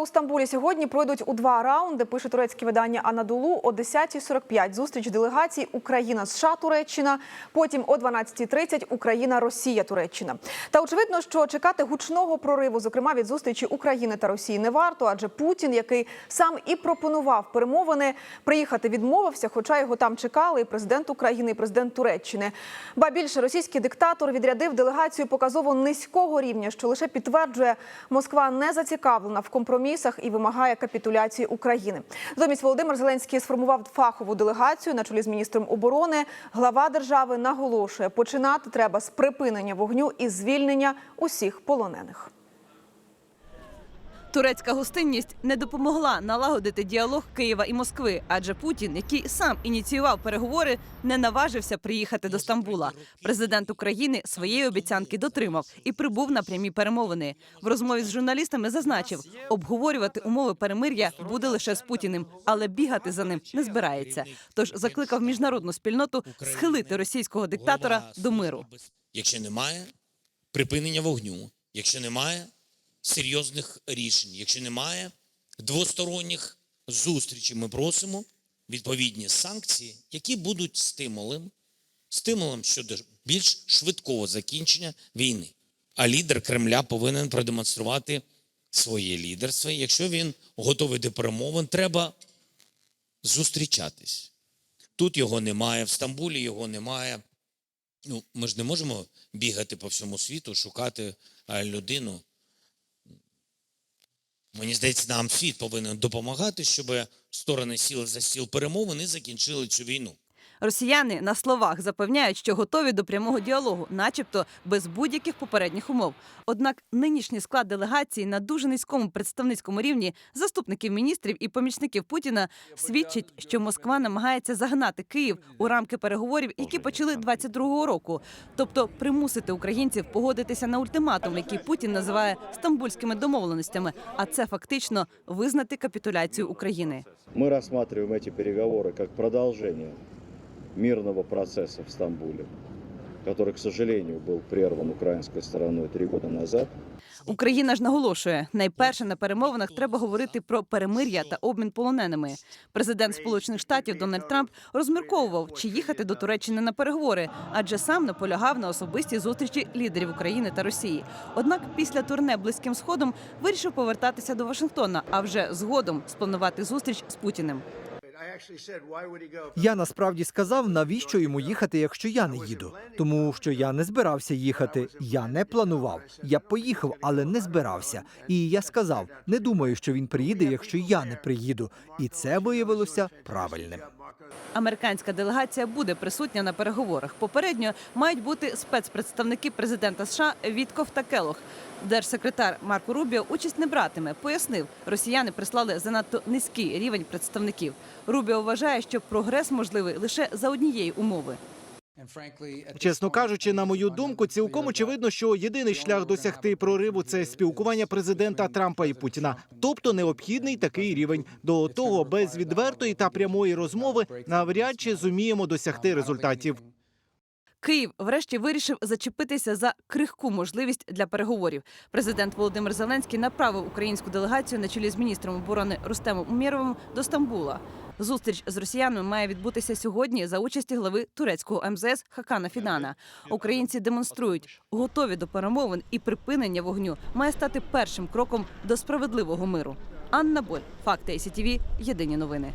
у Стамбулі сьогодні пройдуть у два раунди. Пише турецьке видання Анадолу о 10.45. Зустріч делегацій Україна США Туреччина. Потім о 12.30 Україна Росія Туреччина. Та очевидно, що чекати гучного прориву, зокрема від зустрічі України та Росії, не варто, адже Путін, який сам і пропонував перемовини, приїхати відмовився, хоча його там чекали і президент України, і президент Туреччини. Ба більше російський диктатор відрядив делегацію показово низького рівня, що лише підтверджує, Москва не зацікавлена в компромісах і вимагає капітуляції України. Замість Володимир Зеленський сформував фахову делегацію на чолі з міністром оборони. Глава держави наголошує, починати треба з припинення вогню і звільнення усіх полонених. Турецька гостинність не допомогла налагодити діалог Києва і Москви, адже Путін, який сам ініціював переговори, не наважився приїхати до Стамбула. Президент України своєї обіцянки дотримав і прибув на прямі перемовини. В розмові з журналістами зазначив, обговорювати умови перемир'я буде лише з Путіним, але бігати за ним не збирається. Тож закликав міжнародну спільноту схилити російського диктатора до миру. Якщо немає припинення вогню, якщо немає серйозних рішень, якщо немає двосторонніх зустрічей, ми просимо відповідні санкції, які будуть стимулом, стимулом щодо більш швидкого закінчення війни. А лідер Кремля повинен продемонструвати своє лідерство. Якщо він готовий до перемовин, треба зустрічатись. Тут його немає, в Стамбулі його немає. Ну, ми ж не можемо бігати по всьому світу, шукати людину. Мені здається, нам світ повинен допомагати, щоб сторони сіли за стіл перемовин і закінчили цю війну. Росіяни на словах запевняють, що готові до прямого діалогу, начебто без будь-яких попередніх умов. Однак нинішній склад делегації на дуже низькому представницькому рівні заступників міністрів і помічників Путіна свідчить, що Москва намагається загнати Київ у рамки переговорів, які почали 22-го року, тобто примусити українців погодитися на ультиматум, який Путін називає стамбульськими домовленостями. А це фактично визнати капітуляцію України. Мы рассматриваем эти переговоры как продолжение мирного процесса в Стамбуле, который, к сожалению, был прерван украинской стороной три года назад. Україна ж наголошує, найперше на перемовинах треба говорити про перемир'я та обмін полоненими. Президент Сполучених Штатів Дональд Трамп розмірковував, чи їхати до Туреччини на переговори, адже сам наполягав на особистій зустрічі лідерів України та Росії. Однак після турне близьким сходом вирішив повертатися до Вашингтона, а вже згодом спланувати зустріч з Путіним. Я насправді сказав, навіщо йому їхати, якщо я не їду. Тому що я не збирався їхати. Я не планував. Я поїхав, але не збирався. І я сказав: не думаю, що він приїде, якщо я не приїду. І це виявилося правильним. Американська делегація буде присутня на переговорах. Попередньо мають бути спецпредставники президента США Вітков та Келох. Держсекретар Марко Рубіо участь не братиме. Пояснив, росіяни прислали занадто низький рівень представників. Рубіо вважає, що прогрес можливий лише за однієї умови. Чесно кажучи, на мою думку, цілком очевидно, що єдиний шлях досягти прориву це спілкування президента Трампа і Путіна, тобто необхідний такий рівень. До того без відвертої та прямої розмови навряд чи зуміємо досягти результатів. Київ врешті вирішив зачепитися за крихку можливість для переговорів. Президент Володимир Зеленський направив українську делегацію на чолі з міністром оборони Рустемом Умєровим до Стамбула. Зустріч з росіянами має відбутися сьогодні за участі глави турецького МЗС Хакана Фідана. Українці демонструють, готові до перемовин і припинення вогню має стати першим кроком до справедливого миру. Анна Боль, факти СІТВ, єдині новини.